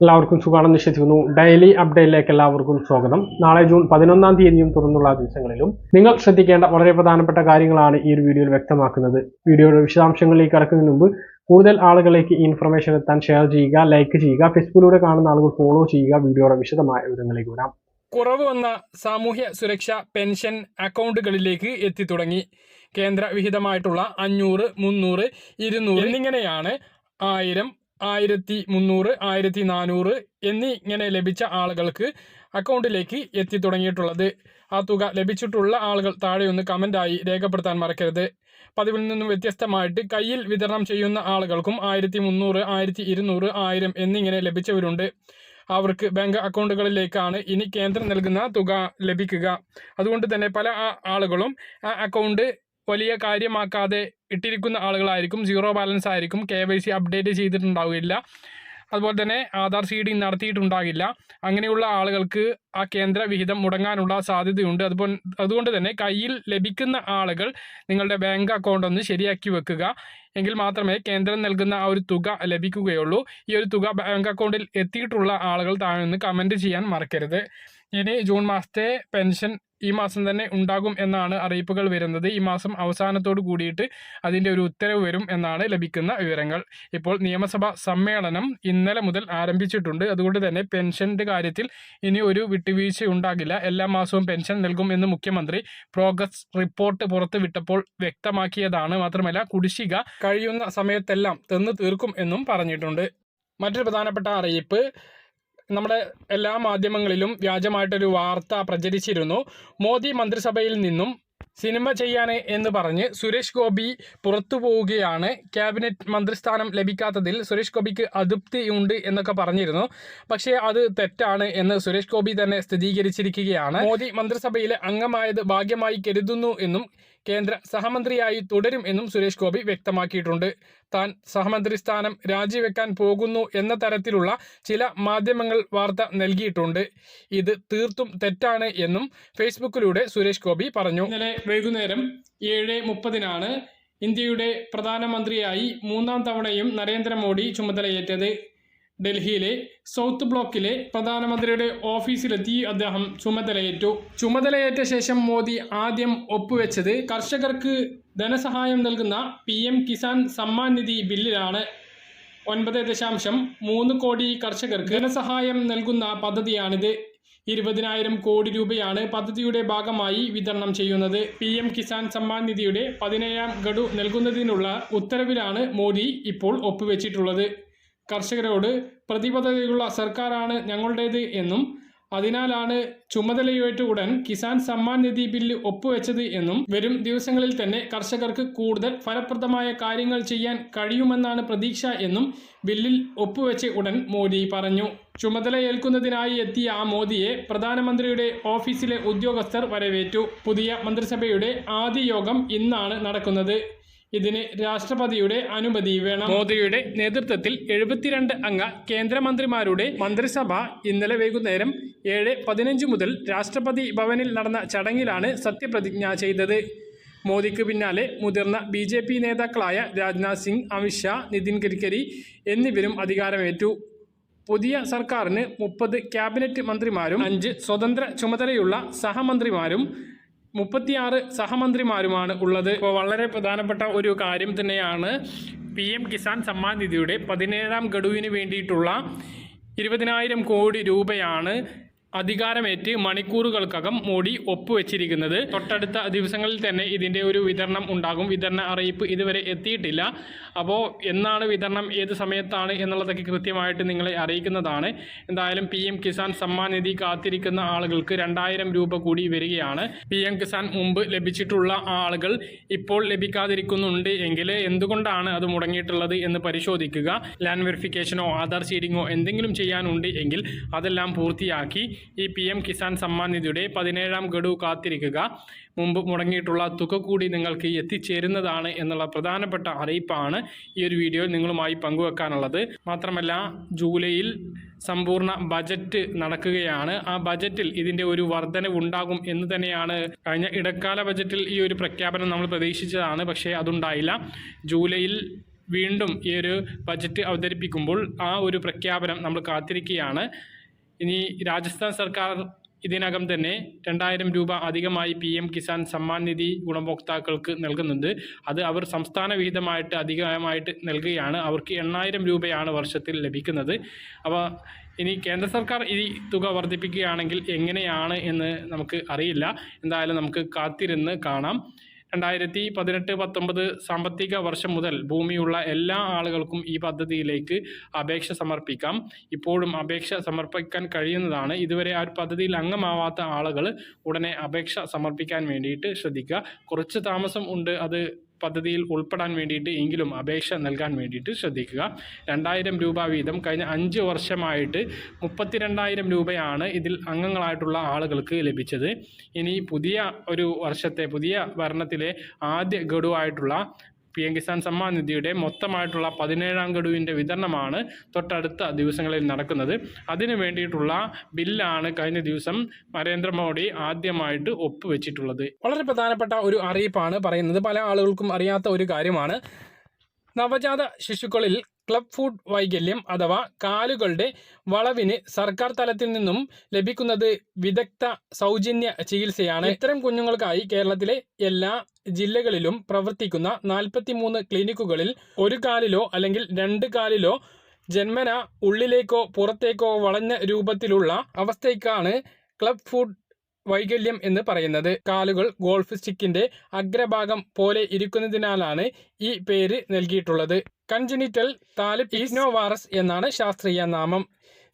എല്ലാവർക്കും സുഖമാണെന്ന് വിശ്വസിക്കുന്നു. ഡെയിലി അപ്ഡേറ്റിലേക്ക് എല്ലാവർക്കും സ്വാഗതം. നാളെ ജൂൺ പതിനൊന്നാം തീയതിയും തുറന്നുള്ള ദിവസങ്ങളിലും നിങ്ങൾ ശ്രദ്ധിക്കേണ്ട വളരെ പ്രധാനപ്പെട്ട കാര്യങ്ങളാണ് ഈ ഒരു വീഡിയോയിൽ വ്യക്തമാക്കുന്നത്. വീഡിയോയുടെ വിശദാംശങ്ങളിലേക്ക് കടക്കുന്നതിന് മുമ്പ് കൂടുതൽ ആളുകളിലേക്ക് ഈ ഇൻഫർമേഷൻ എത്താൻ ഷെയർ ചെയ്യുക ലൈക്ക് ചെയ്യുക ഫേസ്ബുക്കിലൂടെ കാണുന്ന ആളുകൾ ഫോളോ ചെയ്യുക വീഡിയോയുടെ വിശദമായ വിവരങ്ങളിലേക്ക് വരാം. കുറവ് വന്ന സാമൂഹ്യ സുരക്ഷാ പെൻഷൻ അക്കൗണ്ടുകളിലേക്ക് എത്തിത്തുടങ്ങി. കേന്ദ്ര വിഹിതമായിട്ടുള്ള അഞ്ഞൂറ് മുന്നൂറ് ഇരുന്നൂറ് എന്നിങ്ങനെയാണ് ആയിരം ആയിരത്തി മുന്നൂറ് ആയിരത്തി നാനൂറ് എന്നിങ്ങനെ ലഭിച്ച ആളുകൾക്ക് അക്കൗണ്ടിലേക്ക് എത്തി തുടങ്ങിയിട്ടുള്ളത്. ആ തുക ലഭിച്ചിട്ടുള്ള ആളുകൾ താഴെ ഒന്ന് കമന്റായി രേഖപ്പെടുത്താൻ മറക്കരുത്. പതിവിൽ നിന്നും വ്യത്യസ്തമായിട്ട് കയ്യിൽ വിതരണം ചെയ്യുന്ന ആളുകൾക്കും ആയിരത്തി മുന്നൂറ് ആയിരത്തി ഇരുന്നൂറ് ആയിരം എന്നിങ്ങനെ ലഭിച്ചവരുണ്ട്. അവർക്ക് ബാങ്ക് അക്കൗണ്ടുകളിലേക്കാണ് ഇനി കേന്ദ്രം നൽകുന്ന തുക ലഭിക്കുക. അതുകൊണ്ട് തന്നെ പല ആളുകളും ആ അക്കൗണ്ട് വലിയ കാര്യമാക്കാതെ ഇട്ടിരിക്കുന്ന ആളുകളായിരിക്കും സീറോ ബാലൻസ് ആയിരിക്കും കെ വൈ സി അപ്ഡേറ്റ് ചെയ്തിട്ടുണ്ടാവില്ല. അതുപോലെ തന്നെ ആധാർ സീഡിംഗ് നടത്തിയിട്ടുണ്ടാകില്ല. അങ്ങനെയുള്ള ആളുകൾക്ക് ആ കേന്ദ്ര വിഹിതം മുടങ്ങാനുള്ള സാധ്യതയുണ്ട്. അതുപോലെ അതുകൊണ്ട് തന്നെ കയ്യിൽ ലഭിക്കുന്ന ആളുകൾ നിങ്ങളുടെ ബാങ്ക് അക്കൗണ്ട് ഒന്ന് ശരിയാക്കി വെക്കുക. എങ്കിൽ മാത്രമേ കേന്ദ്രം നൽകുന്ന ആ ഒരു തുക ലഭിക്കുകയുള്ളൂ. ഈ ഒരു തുക ബാങ്ക് അക്കൗണ്ടിൽ എത്തിയിട്ടുള്ള ആളുകൾ താഴെ നിന്ന് കമന്റ് ചെയ്യാൻ മറക്കരുത്. ഇനി ജൂൺ മാസത്തെ പെൻഷൻ ഈ മാസം തന്നെ ഉണ്ടാകും എന്നാണ് അറിയിപ്പുകൾ വരുന്നത്. ഈ മാസം അവസാനത്തോട് കൂടിയിട്ട് അതിന്റെ ഒരു ഉത്തരവ് വരും എന്നാണ് ലഭിക്കുന്ന വിവരങ്ങൾ. ഇപ്പോൾ നിയമസഭാ സമ്മേളനം ഇന്നലെ മുതൽ ആരംഭിച്ചിട്ടുണ്ട്. അതുകൊണ്ട് തന്നെ പെൻഷന്റെ കാര്യത്തിൽ ഇനി ഒരു വിട്ടുവീഴ്ച ഉണ്ടാകില്ല. എല്ലാ മാസവും പെൻഷൻ നൽകും എന്ന് മുഖ്യമന്ത്രി പ്രോഗ്രസ് റിപ്പോർട്ട് പുറത്ത് വിട്ടപ്പോൾ വ്യക്തമാക്കിയതാണ്. മാത്രമല്ല കുടിശ്ശിക കഴിയുന്ന സമയത്തെല്ലാം തന്നു തീർക്കും എന്നും പറഞ്ഞിട്ടുണ്ട്. മറ്റൊരു പ്രധാനപ്പെട്ട അറിയിപ്പ് നമ്മുടെ എല്ലാ മാധ്യമങ്ങളിലും വ്യാജമായിട്ടൊരു വാർത്ത പ്രചരിച്ചിരുന്നു. മോദി മന്ത്രിസഭയിൽ നിന്നും സിനിമ ചെയ്യാൻ എന്ന് പറഞ്ഞ് സുരേഷ് ഗോപി പുറത്തു പോവുകയാണ്. ക്യാബിനറ്റ് മന്ത്രിസ്ഥാനം ലഭിക്കാത്തതിൽ സുരേഷ് ഗോപിക്ക് അതൃപ്തി ഉണ്ട് എന്നൊക്കെ പറഞ്ഞിരുന്നു. പക്ഷേ അത് തെറ്റാണ് എന്ന് സുരേഷ് ഗോപി തന്നെ സ്ഥിരീകരിച്ചിരിക്കുകയാണ്. മോദി മന്ത്രിസഭയിലെ അംഗമായത് ഭാഗ്യമായി കരുതുന്നു എന്നും കേന്ദ്ര സഹമന്ത്രിയായി തുടരും എന്നും സുരേഷ് ഗോപി വ്യക്തമാക്കിയിട്ടുണ്ട്. താൻ സഹമന്ത്രി സ്ഥാനം രാജിവെക്കാൻ പോകുന്നു എന്ന തരത്തിലുള്ള ചില മാധ്യമങ്ങൾ വാർത്ത നൽകിയിട്ടുണ്ട്. ഇത് തീർത്തും തെറ്റാണ് എന്നും ഫേസ്ബുക്കിലൂടെ സുരേഷ് ഗോപി പറഞ്ഞു. ഇന്നലെ വൈകുന്നേരം ഏഴ് മുപ്പതിനാണ് ഇന്ത്യയുടെ പ്രധാനമന്ത്രിയായി മൂന്നാം തവണയും നരേന്ദ്രമോദി ചുമതലയേറ്റത്. ഡൽഹിയിലെ സൗത്ത് ബ്ലോക്കിലെ പ്രധാനമന്ത്രിയുടെ ഓഫീസിലെത്തി അദ്ദേഹം ചുമതലയേറ്റു. ചുമതലയേറ്റ ശേഷം മോദി ആദ്യം ഒപ്പുവെച്ചത് കർഷകർക്ക് ധനസഹായം നൽകുന്ന പി എം കിസാൻ സമ്മാൻ നിധി ബില്ലിലാണ്. ഒൻപത് ദശാംശം മൂന്ന് കോടി കർഷകർക്ക് ധനസഹായം നൽകുന്ന പദ്ധതിയാണിത്. ഇരുപതിനായിരം കോടി രൂപയാണ് പദ്ധതിയുടെ ഭാഗമായി വിതരണം ചെയ്യുന്നത്. പി എം കിസാൻ സമ്മാൻ നിധിയുടെ പതിനേഴാം ഗഡു നൽകുന്നതിനുള്ള ഉത്തരവിലാണ് മോദി ഇപ്പോൾ ഒപ്പുവെച്ചിട്ടുള്ളത്. കർഷകരോട് പ്രതിബദ്ധതയുള്ള സർക്കാരാണ് ഞങ്ങളുടേത് എന്നും അതിനാലാണ് ചുമതലയേറ്റ ഉടൻ കിസാൻ സമ്മാൻ നിധി ബില്ല് ഒപ്പുവെച്ചത് എന്നും വരും ദിവസങ്ങളിൽ തന്നെ കർഷകർക്ക് കൂടുതൽ ഫലപ്രദമായ കാര്യങ്ങൾ ചെയ്യാൻ കഴിയുമെന്നാണ് പ്രതീക്ഷ എന്നും ബില്ലിൽ ഒപ്പുവെച്ച ഉടൻ മോദി പറഞ്ഞു. ചുമതലയേൽക്കുന്നതിനായി എത്തിയ ആ മോദിയെ പ്രധാനമന്ത്രിയുടെ ഓഫീസിലെ ഉദ്യോഗസ്ഥർ വരവേറ്റു. പുതിയ മന്ത്രിസഭയുടെ ആദ്യ യോഗം ഇന്നാണ് നടക്കുന്നത്. ഇതിന് രാഷ്ട്രപതിയുടെ അനുമതി വേണം. മോദിയുടെ നേതൃത്വത്തിൽ എഴുപത്തിരണ്ട് അംഗ കേന്ദ്രമന്ത്രിമാരുടെ മന്ത്രിസഭ ഇന്നലെ വൈകുന്നേരം ഏഴ് പതിനഞ്ച് മുതൽ രാഷ്ട്രപതി ഭവനിൽ നടന്ന ചടങ്ങിലാണ് സത്യപ്രതിജ്ഞ ചെയ്തത്. മോദിക്ക് പിന്നാലെ മുതിർന്ന ബി ജെ പി നേതാക്കളായ രാജ്നാഥ് സിംഗ് അമിത്ഷാ നിതിൻ ഗഡ്കരി എന്നിവരും അധികാരമേറ്റു. പുതിയ സർക്കാരിന് മുപ്പത് ക്യാബിനറ്റ് മന്ത്രിമാരും അഞ്ച് സ്വതന്ത്ര ചുമതലയുള്ള സഹമന്ത്രിമാരും മുപ്പത്തിയാറ് സഹമന്ത്രിമാരുമാണ് ഉള്ളത്. ഇപ്പോൾ വളരെ പ്രധാനപ്പെട്ട ഒരു കാര്യം തന്നെയാണ് പി എം കിസാൻ സമ്മാൻ നിധിയുടെ പതിനേഴാം ഗഡുവിന് വേണ്ടിയിട്ടുള്ള ഇരുപതിനായിരം കോടി രൂപയാണ് അധികാരമേറ്റ് മണിക്കൂറുകൾക്കകം മോഡി ഒപ്പുവെച്ചിരിക്കുന്നത്. തൊട്ടടുത്ത ദിവസങ്ങളിൽ തന്നെ ഇതിന്റെ ഒരു വിതരണം ഉണ്ടാകും. വിതരണ അറിയിപ്പ് ഇതുവരെ എത്തിയിട്ടില്ല. അപ്പോൾ എന്നാണ് വിതരണം? ഏത് സമയത്താണ് എന്നുള്ളതൊക്കെ കൃത്യമായിട്ട് നിങ്ങളെ അറിയിക്കുന്നതാണ്. എന്തായാലും പി എം കിസാൻ സമ്മാൻ നിധി കാത്തിരിക്കുന്ന ആളുകൾക്ക് രണ്ടായിരം രൂപ കൂടി വരികയാണ്. പി എം കിസാൻ മുമ്പ് ലഭിച്ചിട്ടുള്ള ആളുകൾ ഇപ്പോൾ ലഭിക്കാതിരിക്കുന്നുണ്ട് എങ്കിൽ എന്തുകൊണ്ടാണ് അത് മുടങ്ങിയിട്ടുള്ളത് എന്ന് പരിശോധിക്കുക. ലാൻഡ് വെരിഫിക്കേഷനോ ആധാർ സീഡിങ്ങോ എന്തെങ്കിലും ചെയ്യാനുണ്ട് എങ്കിൽ അതെല്ലാം പൂർത്തിയാക്കി ഈ പി എം കിസാൻ സമ്മാൻ നിധിയുടെ പതിനേഴാം ഗഡു കാത്തിരിക്കുക. മുമ്പ് മുടങ്ങിയിട്ടുള്ള തുക കൂടി നിങ്ങൾക്ക് എത്തിച്ചേരുന്നതാണ് എന്നുള്ള പ്രധാനപ്പെട്ട അറിയിപ്പാണ് ഈ ഒരു വീഡിയോയിൽ നിങ്ങളുമായി പങ്കുവെക്കാനുള്ളത്. മാത്രമല്ല ജൂലൈയിൽ സമ്പൂർണ ബജറ്റ് നടക്കുകയാണ്. ആ ബജറ്റിൽ ഇതിന്റെ ഒരു വർധനവ് ഉണ്ടാകും എന്ന് തന്നെയാണ് കഴിഞ്ഞ ഇടക്കാല ബജറ്റിൽ ഈ ഒരു പ്രഖ്യാപനം നമ്മൾ പ്രതീക്ഷിച്ചതാണ്. പക്ഷേ അതുണ്ടായില്ല. ജൂലൈയിൽ വീണ്ടും ഈ ഒരു ബജറ്റ് അവതരിപ്പിക്കുമ്പോൾ ആ ഒരു പ്രഖ്യാപനം നമ്മൾ കാത്തിരിക്കുകയാണ്. ഇനി രാജസ്ഥാൻ സർക്കാർ ഇതിനകം തന്നെ രണ്ടായിരം രൂപ അധികമായി പി എം കിസാൻ സമ്മാൻ നിധി ഗുണഭോക്താക്കൾക്ക് നൽകുന്നുണ്ട്. അത് അവർ സംസ്ഥാന വിഹിതമായിട്ട് അധികമായിട്ട് നൽകുകയാണ്. അവർക്ക് എണ്ണായിരം രൂപയാണ് വർഷത്തിൽ ലഭിക്കുന്നത്. അപ്പോൾ ഇനി കേന്ദ്ര സർക്കാർ ഈ തുക വർദ്ധിപ്പിക്കുകയാണെങ്കിൽ എങ്ങനെയാണ് എന്ന് നമുക്ക് അറിയില്ല. എന്തായാലും നമുക്ക് കാത്തിരുന്ന് കാണാം. രണ്ടായിരത്തി പതിനെട്ട് പത്തൊമ്പത് സാമ്പത്തിക വർഷം മുതൽ ഭൂമിയുള്ള എല്ലാ ആളുകൾക്കും ഈ പദ്ധതിയിലേക്ക് അപേക്ഷ സമർപ്പിക്കാം. ഇപ്പോഴും അപേക്ഷ സമർപ്പിക്കാൻ കഴിയുന്നതാണ്. ഇതുവരെ ആ ഒരു പദ്ധതിയിൽ അംഗമാവാത്ത ആളുകൾ ഉടനെ അപേക്ഷ സമർപ്പിക്കാൻ വേണ്ടിയിട്ട് ശ്രദ്ധിക്കുക. കുറച്ച് താമസം ഉണ്ട് അത് പദ്ധതിയിൽ ഉൾപ്പെടാൻ വേണ്ടിയിട്ട് എങ്കിലും അപേക്ഷ നൽകാൻ വേണ്ടിയിട്ട് ശ്രദ്ധിക്കുക. രണ്ടായിരം രൂപ വീതം കഴിഞ്ഞ അഞ്ച് വർഷമായിട്ട് മുപ്പത്തിരണ്ടായിരം രൂപയാണ് ഇതിൽ അംഗങ്ങളായിട്ടുള്ള ആളുകൾക്ക് ലഭിച്ചത്. ഇനി പുതിയ ഒരു വർഷത്തെ പുതിയ ഭരണത്തിലെ ആദ്യ ഗഡുവായിട്ടുള്ള പി എം കിസാൻ സമ്മാൻ നിധിയുടെ മൊത്തമായിട്ടുള്ള പതിനേഴാം ഗഡുവിന്റെ വിതരണമാണ് തൊട്ടടുത്ത ദിവസങ്ങളിൽ നടക്കുന്നത്. അതിനു വേണ്ടിയിട്ടുള്ള ബില്ലാണ് കഴിഞ്ഞ ദിവസം നരേന്ദ്രമോദി ആദ്യമായിട്ട് ഒപ്പുവെച്ചിട്ടുള്ളത്. വളരെ പ്രധാനപ്പെട്ട ഒരു അറിയിപ്പാണ് പറയുന്നത്. പല ആളുകൾക്കും അറിയാത്ത ഒരു കാര്യമാണ്. നവജാത ശിശുക്കളിൽ ക്ലബ് ഫുഡ് വൈകല്യം അഥവാ കാലുകളുടെ വളവിന് സർക്കാർ തലത്തിൽ നിന്നും ലഭിക്കുന്നത് വിദഗ്ധ സൗജന്യ ചികിത്സയാണ്. ഇത്തരം കുഞ്ഞുങ്ങൾക്കായി കേരളത്തിലെ എല്ലാ ജില്ലകളിലും പ്രവർത്തിക്കുന്ന നാൽപ്പത്തിമൂന്ന് ക്ലിനിക്കുകളിൽ ഒരു കാലിലോ അല്ലെങ്കിൽ രണ്ട് കാലിലോ ജന്മന ഉള്ളിലേക്കോ പുറത്തേക്കോ വളഞ്ഞ രൂപത്തിലുള്ള അവസ്ഥയ്ക്കാണ് ക്ലബ് ഫുഡ് വൈകല്യം എന്ന് പറയുന്നത്. കാലുകൾ ഗോൾഫ് സ്റ്റിക്കിന്റെ അഗ്രഭാഗം പോലെ ഇരിക്കുന്നതിനാലാണ് ഈ പേര് നൽകിയിട്ടുള്ളത്. കൺജനിറ്റൽ താലിബ് ഈസ്നോവാറസ് എന്നാണ് ശാസ്ത്രീയ നാമം.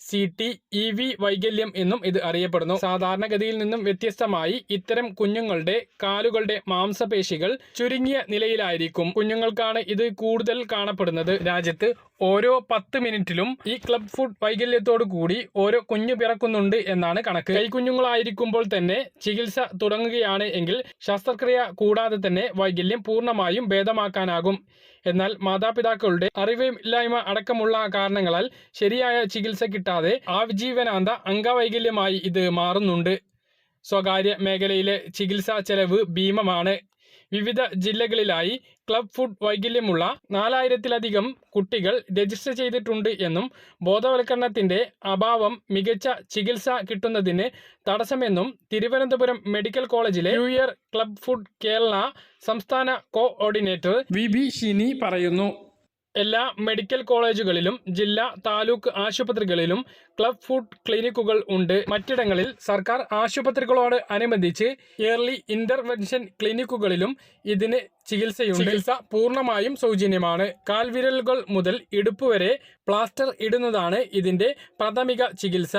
സി ടി ഇ വി വൈകല്യം എന്നും ഇത് അറിയപ്പെടുന്നു. സാധാരണഗതിയിൽ നിന്നും വ്യത്യസ്തമായി ഇത്തരം കുഞ്ഞുങ്ങളുടെ കാലുകളുടെ മാംസപേശികൾ ചുരുങ്ങിയ നിലയിലായിരിക്കും. കുഞ്ഞുങ്ങൾക്കാണ് ഇത് കൂടുതൽ കാണപ്പെടുന്നത്. രാജ്യത്ത് ഓരോ പത്ത് മിനിറ്റിലും ഈ ക്ലബ് ഫുഡ് വൈകല്യത്തോടു കൂടി ഓരോ കുഞ്ഞു പിറക്കുന്നുണ്ട് എന്നാണ് കണക്ക്. കൈക്കുഞ്ഞുങ്ങളായിരിക്കുമ്പോൾ തന്നെ ചികിത്സ തുടങ്ങുകയാണ് എങ്കിൽ ശസ്ത്രക്രിയ കൂടാതെ തന്നെ വൈകല്യം പൂർണമായും ഭേദമാക്കാനാകും. എന്നാൽ മാതാപിതാക്കളുടെ അറിവില്ലായ്മ അടക്കമുള്ള കാരണങ്ങളാൽ ശരിയായ ചികിത്സ കിട്ടാതെ ആജീവനാന്ത അംഗവൈകല്യമായി ഇത് മാറുന്നുണ്ട്. സ്വകാര്യ മേഖലയിലെ ചികിത്സാ ചെലവ് ഭീമമാണ്. വിവിധ ജില്ലകളിലായി ക്ലബ് ഫുഡ് വൈകല്യമുള്ള നാലായിരത്തിലധികം കുട്ടികൾ രജിസ്റ്റർ ചെയ്തിട്ടുണ്ട് എന്നും ബോധവൽക്കരണത്തിന്റെ അഭാവം മികച്ച ചികിത്സ കിട്ടുന്നതിന് തടസ്സമെന്നും തിരുവനന്തപുരം മെഡിക്കൽ കോളേജിലെ new year club food Kerala സംസ്ഥാന കോഓർഡിനേറ്റർ വി ബി ഷിനി പറയുന്നു. എല്ലാ മെഡിക്കൽ കോളേജുകളിലും ജില്ലാ താലൂക്ക് ആശുപത്രികളിലും ക്ലബ് ഫുഡ് ക്ലിനിക്കുകൾ ഉണ്ട്. മറ്റിടങ്ങളിൽ സർക്കാർ ആശുപത്രികളോട് അനുബന്ധിച്ച് ഇയർലി ഇന്റർവെൻഷൻ ക്ലിനിക്കുകളിലും ഇതിന് ചികിത്സയുണ്ട്. ചികിത്സ പൂർണമായും സൗജന്യമാണ്. കാൽവിരലുകൾ മുതൽ ഇടുപ്പ് വരെ പ്ലാസ്റ്റർ ഇടുന്നതാണ് ഇതിന്റെ പ്രാഥമിക ചികിത്സ.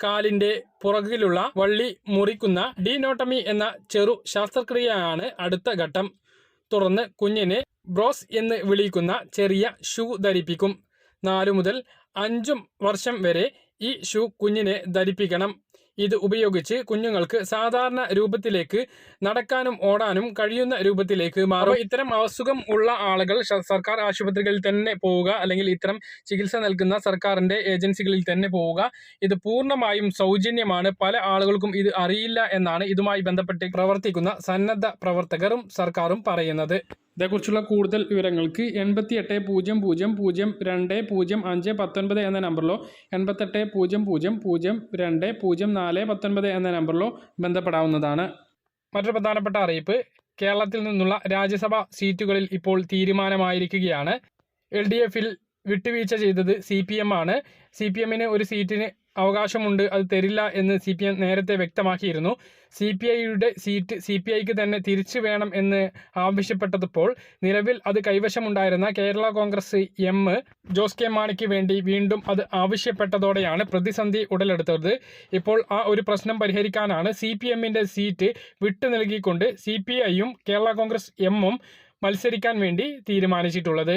കാലിന്റെ പുറകിലുള്ള വള്ളി മുറിക്കുന്ന ഡീനോട്ടമി എന്ന ചെറു ശസ്ത്രക്രിയയാണ് അടുത്ത ഘട്ടം. തുടർന്ന് കുഞ്ഞിനെ ബ്രോസ് എന്ന് വിളിക്കുന്ന ചെറിയ ഷൂ ധരിപ്പിക്കും. നാലു മുതൽ അഞ്ചും വർഷം വരെ ഈ ഷൂ കുഞ്ഞിനെ ധരിപ്പിക്കണം. ഇത് ഉപയോഗിച്ച് കുഞ്ഞുങ്ങൾക്ക് സാധാരണ രൂപത്തിലേക്ക് നടക്കാനും ഓടാനും കഴിയുന്ന രൂപത്തിലേക്ക് മാറും. ഇത്തരം അസുഖം ഉള്ള ആളുകൾ സർക്കാർ ആശുപത്രികളിൽ തന്നെ പോവുക അല്ലെങ്കിൽ ഇത്തരം ചികിത്സ നൽകുന്ന സർക്കാരിന്റെ ഏജൻസികളിൽ തന്നെ പോവുക. ഇത് പൂർണമായും സൗജന്യമാണ്. പല ആളുകൾക്കും ഇത് അറിയില്ല എന്നാണ് ഇതുമായി ബന്ധപ്പെട്ട് പ്രവർത്തിക്കുന്ന സന്നദ്ധ പ്രവർത്തകരും സർക്കാരും പറയുന്നത്. ഇതേക്കുറിച്ചുള്ള കൂടുതൽ വിവരങ്ങൾക്ക് എൺപത്തി എട്ട് പൂജ്യം പൂജ്യം പൂജ്യം രണ്ട് പൂജ്യം അഞ്ച് പത്തൊൻപത് എന്ന നമ്പറിലോ എൺപത്തെട്ട് പൂജ്യം പൂജ്യം പൂജ്യം രണ്ട് പൂജ്യം നാല് പത്തൊൻപത് എന്ന നമ്പറിലോ ബന്ധപ്പെടാവുന്നതാണ്. മറ്റൊരു പ്രധാനപ്പെട്ട അറിയിപ്പ് കേരളത്തിൽ നിന്നുള്ള രാജ്യസഭാ സീറ്റുകളിൽ ഇപ്പോൾ തീരുമാനമായിരിക്കുകയാണ്. എൽ ഡി എഫിൽ വിട്ടുവീഴ്ച ചെയ്തത് സി പി എം ആണ്. സി പി എമ്മിന് ഒരു സീറ്റിന് അവകാശമുണ്ട് അത് തരില്ല എന്ന് സി പി എം നേരത്തെ വ്യക്തമാക്കിയിരുന്നു. സി പി ഐയുടെ സീറ്റ് സി പി ഐക്ക് തന്നെ തിരിച്ചു വേണം എന്ന് ആവശ്യപ്പെട്ടപ്പോൾ നിലവിൽ അത് കൈവശമുണ്ടായിരുന്ന Kerala Congress M Jose K മാണിക്ക് വേണ്ടി വീണ്ടും അത് ആവശ്യപ്പെട്ടതോടെയാണ് പ്രതിസന്ധി ഉടലെടുത്തത്. ഇപ്പോൾ ആ ഒരു പ്രശ്നം പരിഹരിക്കാനാണ് സി പി എമ്മിന്റെ സീറ്റ് വിട്ടു നൽകിക്കൊണ്ട് സി പി ഐയും കേരള കോൺഗ്രസ് എമ്മും മത്സരിക്കാൻ വേണ്ടി തീരുമാനിച്ചിട്ടുള്ളത്.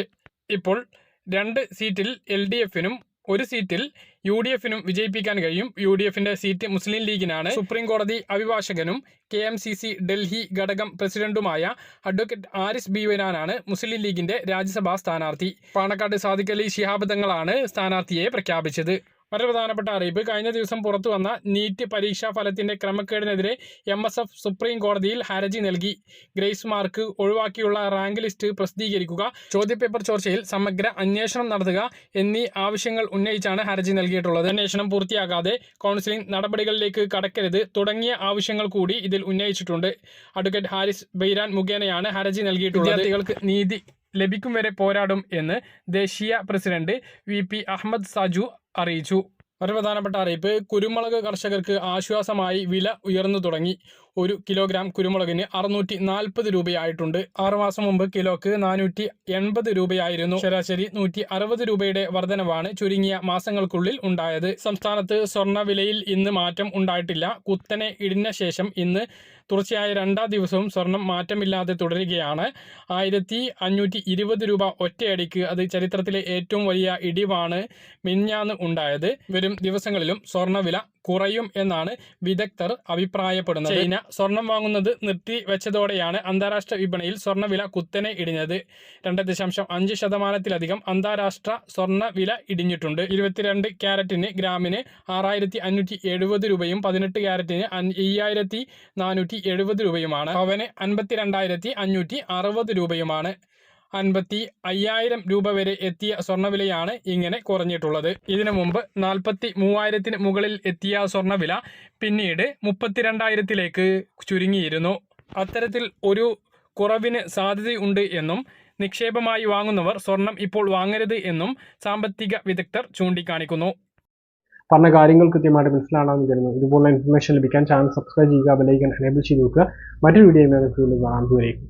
ഇപ്പോൾ രണ്ട് സീറ്റിൽ എൽ ഡി എഫിനും ഒരു സീറ്റിൽ യു ഡി എഫിനും വിജയിപ്പിക്കാൻ കഴിയും. യു ഡി എഫിന്റെ സീറ്റ് മുസ്ലിം ലീഗിനാണ്. സുപ്രീം കോടതി അഭിഭാഷകനും K M C C Delhi ഘടകം പ്രസിഡന്റുമായ അഡ്വക്കേറ്റ് ആരിസ് ബീവനാനാണ് മുസ്ലിം ലീഗിന്റെ രാജ്യസഭാ സ്ഥാനാർത്ഥി. പാണക്കാട് സാദിഖലി ശിഹാബ് തങ്ങളാണ് സ്ഥാനാർത്ഥിയെ പ്രഖ്യാപിച്ചത്. വളരെ പ്രധാനപ്പെട്ട അറിയിപ്പ്. കഴിഞ്ഞ ദിവസം പുറത്തു വന്ന നീറ്റ് പരീക്ഷാ ഫലത്തിന്റെ ക്രമക്കേടിനെതിരെ എം എസ് എഫ് സുപ്രീം കോടതിയിൽ ഹർജി നൽകി. ഗ്രേസ് മാർക്ക് ഒഴിവാക്കിയുള്ള റാങ്ക് ലിസ്റ്റ് പ്രസിദ്ധീകരിക്കുക ചോദ്യപേപ്പർ ചോർച്ചയിൽ സമഗ്ര അന്വേഷണം നടത്തുക എന്നീ ആവശ്യങ്ങൾ ഉന്നയിച്ചാണ് ഹർജി നൽകിയിട്ടുള്ളത്. അന്വേഷണം പൂർത്തിയാകാതെ കൗൺസിലിംഗ് നടപടികളിലേക്ക് കടക്കരുത് തുടങ്ങിയ ആവശ്യങ്ങൾ കൂടി ഇതിൽ ഉന്നയിച്ചിട്ടുണ്ട്. അഡ്വക്കേറ്റ് ഹാരിസ് ബൈരാൻ മുഖേനയാണ് ഹർജി നൽകിയിട്ടുള്ളത്. വിദ്യാർത്ഥികൾക്ക് നീതി ലഭിക്കും വരെ പോരാടും എന്ന് ദേശീയ president V P Ahmed Saju അറിയിച്ചു. വളരെ പ്രധാനപ്പെട്ട അറിയിപ്പ് കുരുമുളക് കർഷകർക്ക് ആശ്വാസമായി വില ഉയർന്നു തുടങ്ങി. ഒരു കിലോഗ്രാം കുരുമുളകിന് അറുന്നൂറ്റി നാൽപ്പത് രൂപയായിട്ടുണ്ട് ആറുമാസം മുമ്പ് കിലോക്ക് നാനൂറ്റി എൺപത് രൂപയായിരുന്നു. ശരാശരി നൂറ്റി അറുപത് രൂപയുടെ വർധനവാണ് ചുരുങ്ങിയ മാസങ്ങൾക്കുള്ളിൽ ഉണ്ടായത്. സംസ്ഥാനത്ത് സ്വർണ വിലയിൽ ഇന്ന് മാറ്റം ഉണ്ടായിട്ടില്ല. കുത്തനെ ഇടിഞ്ഞ ശേഷം ഇന്ന് തുടർച്ചയായ രണ്ടാം ദിവസവും സ്വർണം മാറ്റമില്ലാതെ തുടരുകയാണ്. ആയിരത്തി അഞ്ഞൂറ്റി ഇരുപത് രൂപ ഒറ്റയടിക്ക് അത് ചരിത്രത്തിലെ ഏറ്റവും വലിയ ഇടിവാണ് മിഞ്ഞാന്ന് ഉണ്ടായത്. വരും ദിവസങ്ങളിലും സ്വർണവില കുറയും എന്നാണ് വിദഗ്ധർ അഭിപ്രായപ്പെടുന്നത്. ചൈന സ്വർണം വാങ്ങുന്നത് നിർത്തിവെച്ചതോടെയാണ് അന്താരാഷ്ട്ര വിപണിയിൽ സ്വർണവില കുത്തനെ ഇടിഞ്ഞത്. രണ്ട് ദശാംശം അഞ്ച് ശതമാനത്തിലധികം അന്താരാഷ്ട്ര സ്വർണ വില ഇടിഞ്ഞിട്ടുണ്ട്. ഇരുപത്തിരണ്ട് ക്യാരറ്റിന് ഗ്രാമിന് ആറായിരത്തി അഞ്ഞൂറ്റി എഴുപത് രൂപയും പതിനെട്ട് ക്യാരറ്റിന് അയ്യായിരത്തി നാനൂറ്റി എഴുപത് രൂപയുമാണ്. പവന് അൻപത്തിരണ്ടായിരത്തി അഞ്ഞൂറ്റി അറുപത് രൂപയുമാണ്. അൻപത്തി അയ്യായിരം രൂപ വരെ എത്തിയ സ്വർണവിലയാണ് ഇങ്ങനെ കുറഞ്ഞിട്ടുള്ളത്. ഇതിനു മുമ്പ് നാൽപ്പത്തി മൂവായിരത്തിന് മുകളിൽ എത്തിയ സ്വർണവില പിന്നീട് മുപ്പത്തിരണ്ടായിരത്തിലേക്ക് ചുരുങ്ങിയിരുന്നു. അത്തരത്തിൽ ഒരു കുറവിന് സാധ്യതയുണ്ട് എന്നും നിക്ഷേപമായി വാങ്ങുന്നവർ സ്വർണം ഇപ്പോൾ വാങ്ങരുത് എന്നും സാമ്പത്തിക വിദഗ്ധർ ചൂണ്ടിക്കാണിക്കുന്നു. പറഞ്ഞ കാര്യങ്ങൾ കൃത്യമായിട്ട് മനസ്സിലാണെന്ന് കരുതുന്നു ഇതുപോലുള്ള ഇൻഫർമേഷൻ ലഭിക്കാൻ ചാനൽ സബ്സ്ക്രൈബ് ചെയ്യുക ബെലൈക്കൻ എനേബിൾ ചെയ്ത് നോക്കുക മറ്റൊരു വീഡിയോ കാണാൻ ദൂരേക്കും